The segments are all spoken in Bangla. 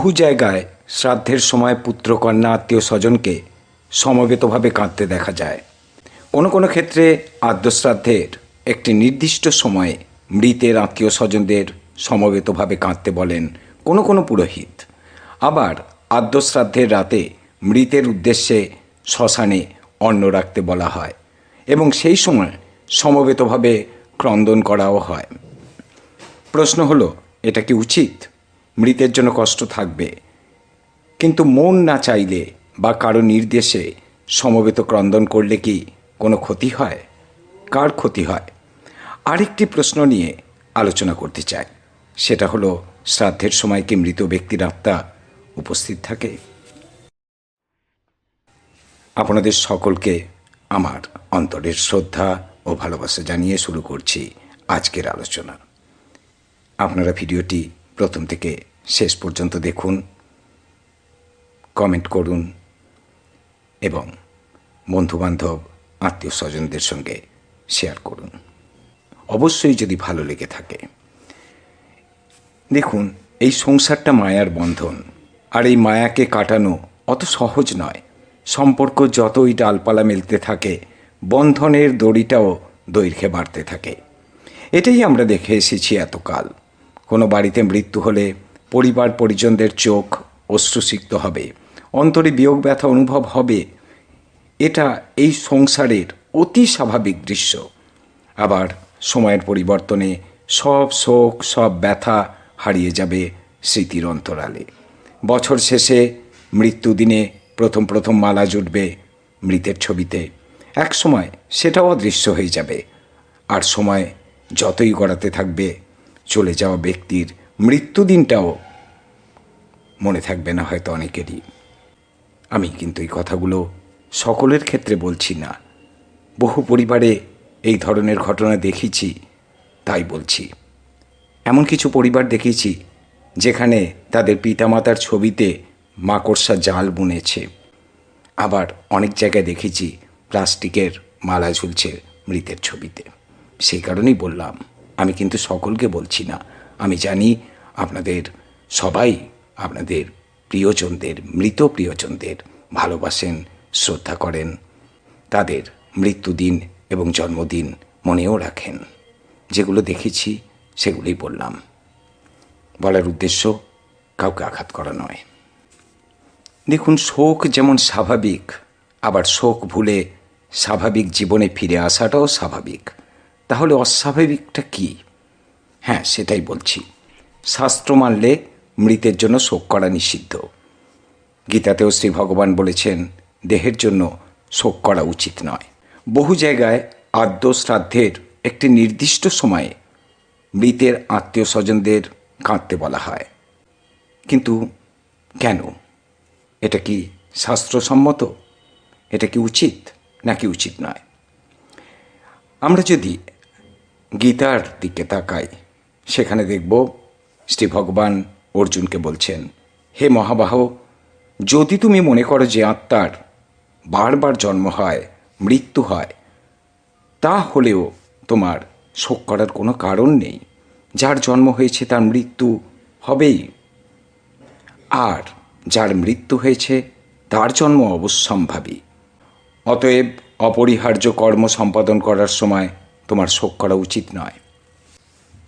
বহু জায়গায় শ্রাদ্ধের সময় পুত্রকন্যা আত্মীয় স্বজনকে সমবেতভাবে কাঁদতে দেখা যায়। কোনো কোনো ক্ষেত্রে আদ্যশ্রাদ্ধের একটি নির্দিষ্ট সময়ে মৃতের আত্মীয় স্বজনদের সমবেতভাবে কাঁদতে বলেন কোনো কোনো পুরোহিত। আবার আদ্যশ্রাদ্ধের রাতে মৃতের উদ্দেশ্যে শ্মশানে অন্ন রাখতে বলা হয় এবং সেই সময় সমবেতভাবে ক্রন্দন করাও হয়। প্রশ্ন হলো, এটা কি উচিত? মৃতের জন্য কষ্ট থাকবে। কিন্তু মন না চাইলে বা কারও নির্দেশে সমবেত ক্রন্দন করলে কি কোনো ক্ষতি হয়? কার ক্ষতি হয়? আরেকটি প্রশ্ন নিয়ে আলোচনা করতে চাই। সেটা হলো, শ্রাদ্ধের সময় কি মৃত ব্যক্তির আত্মা উপস্থিত থাকে? আপনাদের সকলকে আমার অন্তরের শ্রদ্ধা ও ভালোবাসা জানিয়ে শুরু করছি আজকের আলোচনা। আপনারা ভিডিওটি প্রথম থেকে শেষ পর্যন্ত দেখুন কমেন্ট করুন এবং বন্ধুবান্ধব আত্মীয় স্বজনদের সঙ্গে শেয়ার করুন। অবশ্যই যদি ভালো লেগে থাকে, দেখুন এই সংসারটা মায়ার বন্ধন আর এই মায়াকে কাটানো অত সহজ নয়। সম্পর্ক যতই ডালপালা মেলতে থাকে, বন্ধনের দড়িটাও দৈর্ঘ্যে বাড়তে থাকে। এটাই আমরা দেখে এসেছি এতকাল। কোনো বাড়িতে মৃত্যু হলে পরিবার পরিজনদের চোখ অশ্রুসিক্ত হবে। অন্তরে বিয়োগ ব্যথা অনুভব হবে। এটা এই সংসারের অতি স্বাভাবিক দৃশ্য। আবার সময়ের পরিবর্তনে সব শোক, সব ব্যথা হারিয়ে যাবে স্মৃতির অন্তরালে। বছর শেষে মৃত্যুদিনে প্রথম প্রথম মালা জুটবে মৃতের ছবিতে। এক সময় সেটাও অদৃশ্য হয়ে যাবে। আর সময় যতই গড়াতে থাকবে, চলে যাওয়া ব্যক্তির মৃত্যুদিনটাও মনে থাকবে না হয়তো অনেকেরই। আমি কিন্তু এই কথাগুলো সকলের ক্ষেত্রে বলছি না। বহু পরিবারে এই ধরনের ঘটনা দেখেছি, তাই বলছি। এমন কিছু পরিবার দেখেছি, যেখানে তাদের পিতামাতার ছবিতে মাকড়সা জাল বুনেছে। আবার অনেক জায়গায় দেখেছি প্লাস্টিকের মালা ঝুলছে মৃতের ছবিতে। সেই কারণেই বললাম, আমি কিন্তু সকলকে বলছি না। আমি জানি আপনাদের, সবাই আপনাদের প্রিয়জনদের, মৃত প্রিয়জনদের ভালোবাসেন, শ্রদ্ধা করেন। তাদের মৃত্যুদিন এবং জন্মদিন মনেও রাখেন। যেগুলো দেখেছি, সেগুলোই বললাম। বলার উদ্দেশ্য, কাউকে আঘাত করা নয়। দেখুন, শোক যেমন স্বাভাবিক, আবার শোক ভুলে স্বাভাবিক জীবনে ফিরে আসাটাও স্বাভাবিক। তাহলে অস্বাভাবিকটা কি? হ্যাঁ সেটাই বলছি। শাস্ত্র মানলে মৃতের জন্য শোক করা নিষিদ্ধ। গীতাতেও শ্রী ভগবান বলেছেন, দেহের জন্য শোক করা উচিত নয়। বহু জায়গায় আদ্য শ্রাদ্ধের একটি নির্দিষ্ট সময়ে মৃতের আত্মীয় স্বজনদের কাঁদতে বলা হয়। কিন্তু কেন? এটা কি শাস্ত্রসম্মত? এটা কি উচিত নাকি উচিত নয়? আমরা যদি গীতার দিকে তাকাই, সেখানে দেখব শ্রী ভগবান অর্জুনকে বলছেন, হে মহাবাহ, যদি তুমি মনে করো যে আত্মার বারবার জন্ম হয়, মৃত্যু হয় তা হলেও তোমার শোক করার কোনো কারণ নেই। যার জন্ম হয়েছে তার মৃত্যু হবেই। আর যার মৃত্যু হয়েছে, তার জন্ম অবশ্যম্ভাবী। অতএব অপরিহার্য কর্ম সম্পাদন করার সময় তোমার শোক করা উচিত নয়।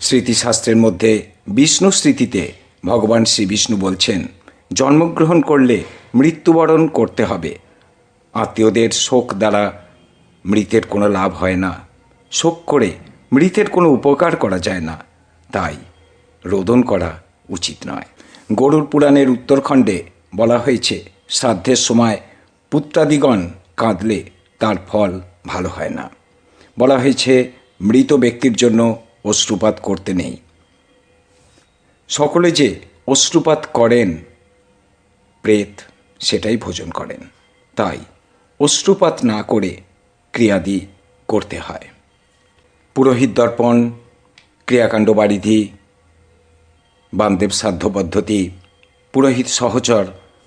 স্মৃতিশাস্ত্রের মধ্যে বিষ্ণু স্মৃতিতে ভগবান শ্রী বিষ্ণু বলছেন, জন্মগ্রহণ করলে মৃত্যুবরণ করতে হবে। আত্মীয়দের শোক দ্বারা মৃতের কোনো লাভ হয় না। শোক করে মৃতের কোনো উপকার করা যায় না। তাই রোদন করা উচিত নয়। গরুর পুরাণের উত্তরখণ্ডে বলা হয়েছে, শ্রাদ্ধের সময় পুত্রাদিগণ কাঁদলে তার ফল ভালো হয় না। বলা হয়েছে, মৃত ব্যক্তির জন্য অশ্রুপাত করতে নেই। সকলে যে অশ্রুপাত করেন, প্রেত সেটাই ভোজন করেন। তাই অশ্রুপাত না করে ক্রিয়াদি করতে হয়। পুরোহিত দর্পণ, ক্রিয়াকাণ্ড বারিধি, বামদেব সাধ্য পদ্ধতি, পুরোহিত সহচর,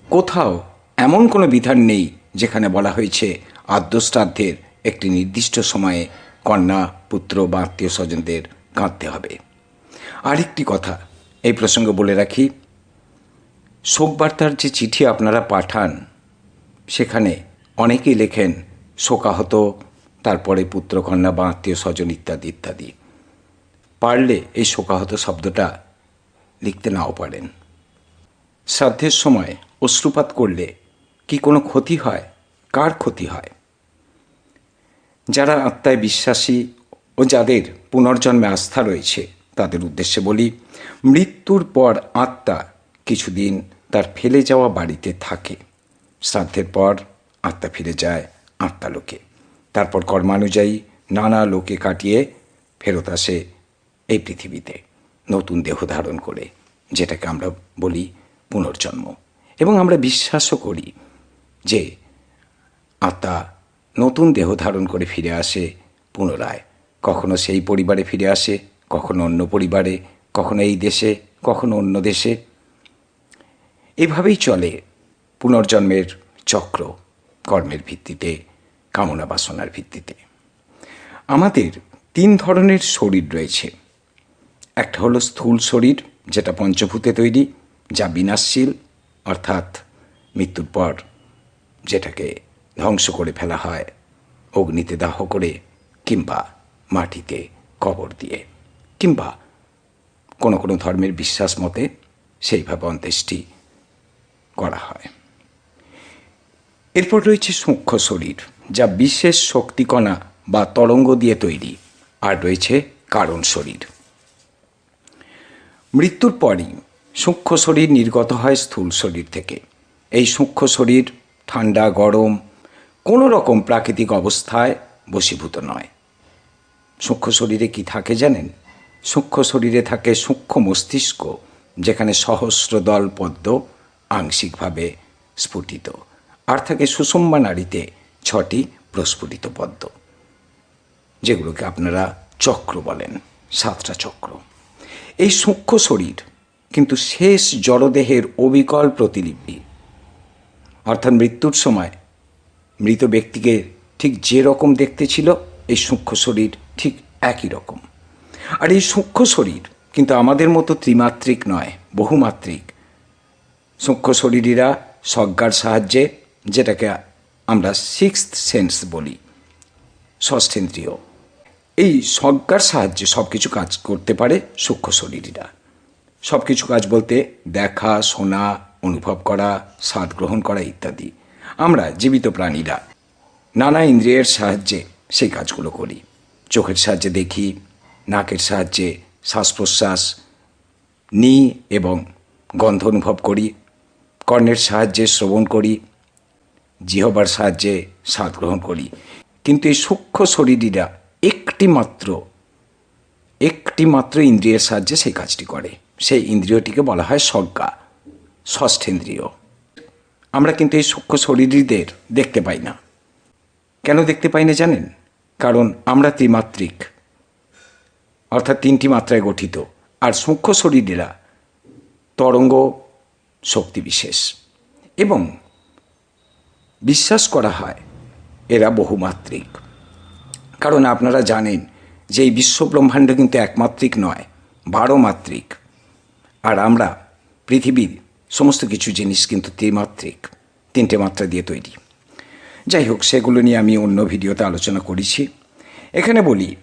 কোথাও এমন কোনো বিধান নেই যেখানে বলা হয়েছে আদ্যশ্রাদ্ধের একটি নির্দিষ্ট সময়ে কন্যা, পুত্র বা আত্মীয় স্বজনদের কাঁদতে হবে। আরেকটি কথা এই প্রসঙ্গে বলে রাখি। শোকবার্তার যে চিঠি আপনারা পাঠান, সেখানে অনেকেই লেখেন, শোকাহত, তারপরে পুত্রকন্যা বা আত্মীয় স্বজন ইত্যাদি ইত্যাদি। পারলে এই শোকাহত শব্দটা লিখতে নাও পারেন। শ্রাদ্ধের সময় অশ্রুপাত করলে কি কোনো ক্ষতি হয়? কার ক্ষতি হয়? যারা আত্মায় বিশ্বাসী ও যাদের পুনর্জন্মে আস্থা রয়েছে, তাদের উদ্দেশ্যে বলি, মৃত্যুর পর আত্মা কিছুদিন তার ফেলে যাওয়া বাড়িতে থাকে। শ্রাদ্ধের পর আত্মা ফিরে যায় আত্মালোকে। তারপর কর্মানুযায়ী নানা লোকে কাটিয়ে ফেরত আসে এই পৃথিবীতে, নতুন দেহ ধারণ করে, যেটাকে আমরা বলি পুনর্জন্ম। এবং আমরা বিশ্বাসও করি যে আত্মা নতুন দেহ ধারণ করে ফিরে আসে পুনরায়। কখনো সেই পরিবারে ফিরে আসে, কখনো অন্য পরিবারে, কখনো এই দেশে, কখনো অন্য দেশে। এভাবেই চলে পুনর্জন্মের চক্র, কর্মের ভিত্তিতে, কামনা বাসনার ভিত্তিতে। আমাদের তিন ধরনের শরীর রয়েছে। একটা হলো স্থূল শরীর, যেটা পঞ্চভূতে তৈরি, যা বিনাশশীল, অর্থাৎ মৃত্যুর পর যেটাকে ধ্বংস করে ফেলা হয়, অগ্নিতে দাহ করে, কিংবা মাটিতে কবর দিয়ে, কিংবা কোনো কোনো ধর্মের বিশ্বাস মতে সেইভাবে অন্ত্যেষ্টি করা হয়। এরপর রয়েছে সূক্ষ্ম শরীর, যা বিশেষ শক্তিকণা বা তরঙ্গ দিয়ে তৈরি, আর রয়েছে কারণ শরীর। মৃত্যুর পরই সূক্ষ্ম শরীর নির্গত হয় স্থূল শরীর থেকে। এই সূক্ষ্ম শরীর ঠান্ডা, গরম কোনো রকম প্রাকৃতিক অবস্থায় বশীভূত নয়। সূক্ষ্ম শরীরে কি থাকে জানেন? সূক্ষ্ম শরীরে থাকে সূক্ষ্ম মস্তিষ্ক, যেখানে সহস্র দল পদ্ম আংশিকভাবে স্ফুটিত। আর থাকে সুষম্বা নারীতে ছটি প্রস্ফুটিত পদ্ম, যেগুলোকে আপনারা চক্র বলেন, সাতটা চক্র। এই সূক্ষ্ম শরীর কিন্তু শেষ জড়দেহের অবিকল প্রতিলিপি। অর্থাৎ মৃত্যুর সময় মৃত ব্যক্তিকে ঠিক যে রকম দেখতে ছিল, এই সূক্ষ্ম শরীর ঠিক একই রকম। আর এই সূক্ষ্ম শরীর কিন্তু আমাদের মতো ত্রিমাত্রিক নয়, বহুমাত্রিক। সূক্ষ্ম শরীরীরা সজ্ঞার সাহায্যে, যেটাকে আমরা সিক্সথ সেন্স বলি, ষষ্ঠেন্দ্রীয়। এই সজ্ঞার সাহায্যে সব কিছু কাজ করতে পারে সূক্ষ্ম শরীরীরা। সব কিছু কাজ বলতে দেখা, শোনা, অনুভব করা, স্বাদ গ্রহণ করা ইত্যাদি। আমরা জীবিত প্রাণীরা নানা ইন্দ্রিয়ের সাহায্যে সেই কাজগুলো করি। চোখের সাহায্যে দেখি, নাকের সাহায্যে শ্বাস প্রশ্বাস নিই এবং গন্ধ অনুভব করি, কর্ণের সাহায্যে শ্রবণ করি, জিহবার সাহায্যে স্বাদ গ্রহণ করি। কিন্তু এই সূক্ষ্ম শরীরীরা একটি মাত্র একটি মাত্র ইন্দ্রিয়ের সাহায্যে সেই কাজটি করে। সেই ইন্দ্রিয়টিকে বলা হয় সজ্ঞা ষষ্ঠেন্দ্রিয়। আমরা কিন্তু এই সূক্ষ্ম শরীরীদের দেখতে পাই না। কেন দেখতে পাই না জানেন? কারণ আমরা ত্রিমাত্রিক, অর্থাৎ তিনটি মাত্রায় গঠিত। আর সূক্ষ্ম শরীরেরা তরঙ্গ শক্তি বিশেষ। এবং বিশ্বাস করা হয় এরা বহুমাত্রিক। কারণ আপনারা জানেন যে এই বিশ্বব্রহ্মাণ্ড কিন্তু একমাত্রিক নয় বারো মাত্রিক আর আমরা পৃথিবীর সমস্ত কিছু জিনিস কিন্তু ত্রিমাত্রিক, তিনটে মাত্রা দিয়ে তৈরি। যাই হোক সেগুলো নিয়ে আমি অন্য ভিডিওতে আলোচনা করেছি। এখানে বলি,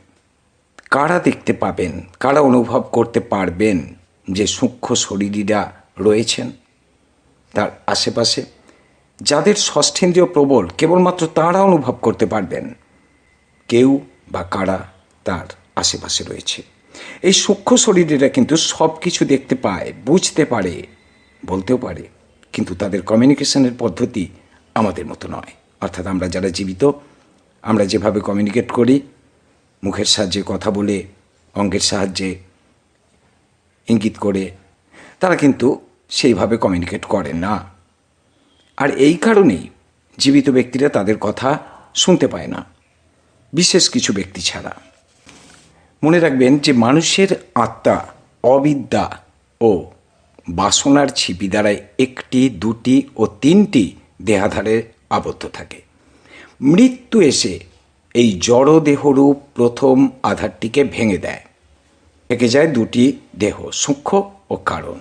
কারা দেখতে পাবেন, কারা অনুভব করতে পারবেন যে সূক্ষ্ম শরীরীরা রয়েছেন? তার আশেপাশে, যাদের ষষ্ঠেন্দ্রীয় প্রবল, কেবলমাত্র তারা অনুভব করতে পারবেন, কেউ বা কারা তার আশেপাশে রয়েছে। এই সূক্ষ্ম শরীরেরা কিন্তু সব কিছু দেখতে পায়, বুঝতে পারে, বলতেও পারে, কিন্তু তাদের কমিউনিকেশনের পদ্ধতি আমাদের মতো নয়। অর্থাৎ আমরা যারা জীবিত, আমরা যেভাবে কমিউনিকেট করি, মুখের সাহায্যে কথা বলে, অঙ্গের সাহায্যে ইঙ্গিত করে, তারা কিন্তু সেইভাবে কমিউনিকেট করে না। আর এই কারণেই জীবিত ব্যক্তিরা তাদের কথা শুনতে পায় না, বিশেষ কিছু ব্যক্তি ছাড়া। মনে রাখবেন যে মানুষের আত্মা অবিদ্যা ও বাসনার ছিপি দ্বারায় একটি, দুটি ও তিনটি দেহাধারে আবদ্ধ থাকে। মৃত্যু এসে এই জড় দেহরূপ প্রথম আধারটিকে ভেঙে দেয়। থেকে যায় দুটি দেহ, সূক্ষ্ম ও কারণ।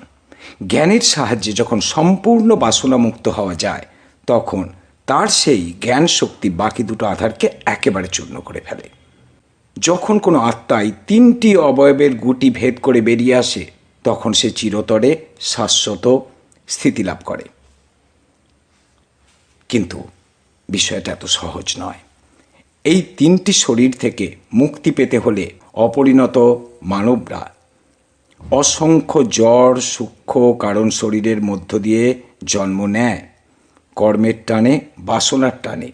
জ্ঞানের সাহায্যে যখন সম্পূর্ণ বাসনামুক্ত হওয়া যায়, তখন তার সেই জ্ঞান শক্তি বাকি দুটো আধারকে একেবারে চূর্ণ করে ফেলে। যখন কোনো আত্মাই তিনটি অবয়বের গুটি ভেদ করে বেরিয়ে আসে, তখন সে চিরতরে শাশ্বত স্থিতি লাভ করে। কিন্তু বিষয়টা এত সহজ নয়। এই তিনটি শরীর থেকে মুক্তি পেতে হলে অপরিণত মানবরা অসংখ্য জ্বর, সূক্ষ্ম কারণ শরীরের মধ্য দিয়ে জন্ম নেয়। কর্মের টানে, বাসনার টানে।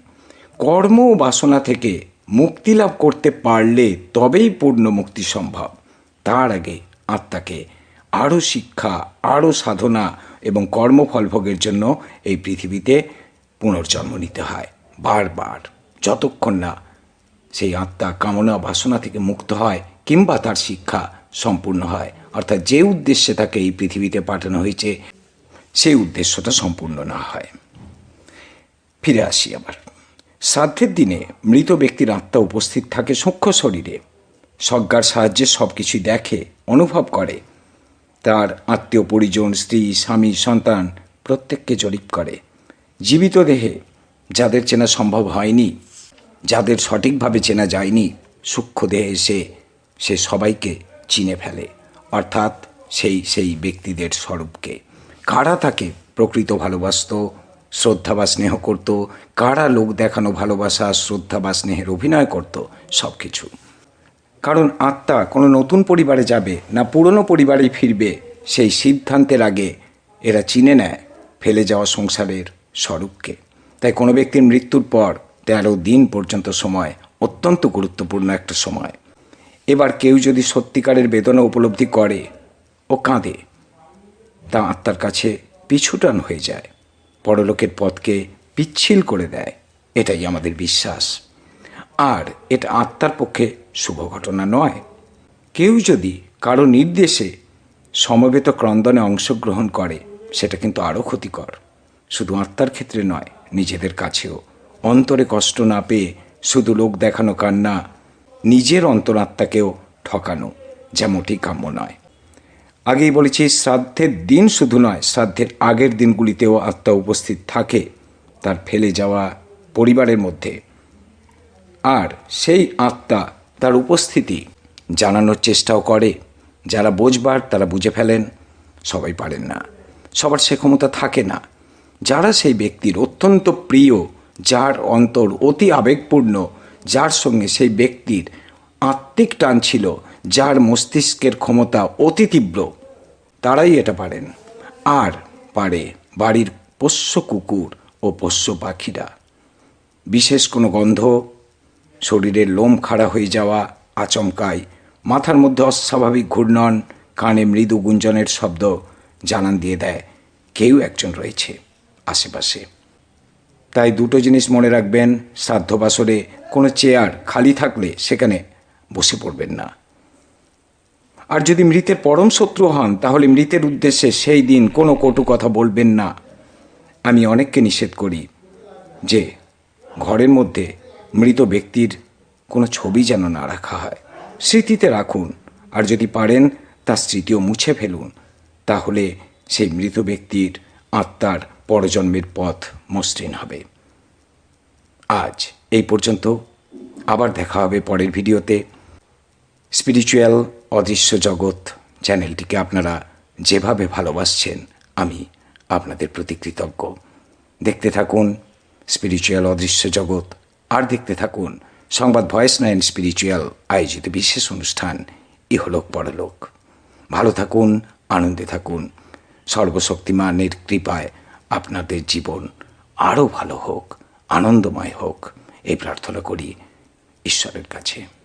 কর্ম ও বাসনা থেকে মুক্তি লাভ করতে পারলে তবেই পূর্ণ মুক্তি সম্ভব। তার আগে আত্মাকে আরও শিক্ষা আরও সাধনা এবং কর্মফল ভোগের জন্য এই পৃথিবীতে পুনর্জন্ম নিতে হয়। বারবার। যতক্ষণ না সেই আত্মা কামনা বাসনা থেকে মুক্ত হয় কিংবা তার শিক্ষা সম্পূর্ণ হয়। অর্থাৎ যে উদ্দেশ্যে তাকে এই পৃথিবীতে পাঠানো হয়েছে, সেই উদ্দেশ্যটা সম্পূর্ণ না হয়। ফিরে আসি আবার। শ্রাদ্ধের দিনে মৃত ব্যক্তির আত্মা উপস্থিত থাকে সূক্ষ্ম শরীরে। সজ্ঞার সাহায্যে সব কিছুই দেখে, অনুভব করে। তার আত্মীয় পরিজন, স্ত্রী, স্বামী, সন্তান প্রত্যেককে জরিপ করে। জীবিত দেহে যাদের চেনা সম্ভব হয়নি, যাদের সঠিকভাবে চেনা যায়নি, সূক্ষ্ম দেহে এসে সে সবাইকে চিনে ফেলে। অর্থাৎ সেই সেই ব্যক্তিদের স্বরূপকে। কারা তাকে প্রকৃত ভালোবাসত, শ্রদ্ধা বা স্নেহ করত, কারা লোক দেখানো ভালোবাসা, শ্রদ্ধা বা স্নেহের অভিনয় করত সব কিছু কারণ আত্মা কোনো নতুন পরিবারে যাবে না পুরনো পরিবারেই ফিরবে, সেই সিদ্ধান্তের আগে এরা চিনে নেয়, ফেলে যাওয়া সংসারের স্বরূপকে। তাই কোনো ব্যক্তির মৃত্যুর পর তেরো দিন পর্যন্ত সময় অত্যন্ত গুরুত্বপূর্ণ একটা সময়। এবার কেউ যদি সত্যিকারের বেদনা উপলব্ধি করে ও কাঁদে, তা আত্মার কাছে পিছুটান হয়ে যায়, পরলোকের পথকে পিচ্ছিল করে দেয়, এটাই আমাদের বিশ্বাস। আর এটা আত্মার পক্ষে শুভ ঘটনা নয়। কেউ যদি কারও নির্দেশে সমবেত ক্রন্দনে অংশগ্রহণ করে, সেটা কিন্তু আরও ক্ষতিকর। শুধু আত্মার ক্ষেত্রে নয়, নিজেদের কাছেও। অন্তরে কষ্ট না পেয়ে শুধু লোক দেখানো কান্না, নিজের অন্তরাত্মাকেও ঠকানো, যেমনটি কাম্য নয়। আগেই বলেছি, শ্রাদ্ধের দিন শুধু নয়, শ্রাদ্ধের আগের দিনগুলিতেও আত্মা উপস্থিত থাকে, তার ফেলে যাওয়া পরিবারের মধ্যে। আর সেই আত্মা, তার উপস্থিতি জানানোর চেষ্টাও করে, যারা বোঝবার তারা বুঝে ফেলেন, সবাই পারেন না। সবার সে ক্ষমতা থাকে না। যারা সেই ব্যক্তির অত্যন্ত প্রিয়, যার অন্তর অতি আবেগপূর্ণ, যার সঙ্গে সেই ব্যক্তির আত্মিক টান ছিল, যার মস্তিষ্কের ক্ষমতা অতি তীব্র, তারাই এটা পারেন। আর পারে বাড়ির পোষ্য কুকুর ও পোষ্য পাখিরা। বিশেষ কোনো গন্ধ, শরীরের লোম খাড়া হয়ে যাওয়া আচমকায় মাথার মধ্যে অস্বাভাবিক ঘূর্ণন, কানে মৃদু গুঞ্জনের শব্দ জানান দিয়ে দেয়, কেউ একজন রয়েছে। আশেপাশে। তাই দুটো জিনিস মনে রাখবেন, শ্রাদ্ধ বাসরে কোনো চেয়ার খালি থাকলে সেখানে বসে পড়বেন না। আর যদি মৃতের পরম শত্রু হন, তাহলে মৃতের উদ্দেশ্যে সেই দিন কোনো কটু কথা বলবেন না। আমি অনেককে নিষেধ করি যে, ঘরের মধ্যে মৃত ব্যক্তির কোনো ছবি যেন না রাখা হয়। স্মৃতিতে রাখুন, আর যদি পারেন, তার স্মৃতিও মুছে ফেলুন। তাহলে সেই মৃত ব্যক্তির আত্মার পরজন্মের পথ মসৃণ হবে। আজ এই পর্যন্ত। আবার দেখা হবে পরের ভিডিওতে। স্পিরিচুয়াল অদৃশ্য জগৎ চ্যানেলটিকে আপনারা যেভাবে ভালোবাসছেন, আমি আপনাদের প্রতি কৃতজ্ঞ। দেখতে থাকুন স্পিরিচুয়াল অদৃশ্য জগৎ, আর দেখতে থাকুন সংবাদ ভয়েস নাইন স্পিরিচুয়াল আয়োজিত বিশেষ অনুষ্ঠান ইহলোক পরলোক। ভালো থাকুন, আনন্দে থাকুন। সর্বশক্তিমানের কৃপায় আপনাদের জীবন আরও ভালো হোক আনন্দময় হোক এই প্রার্থনা করি ঈশ্বরের কাছে।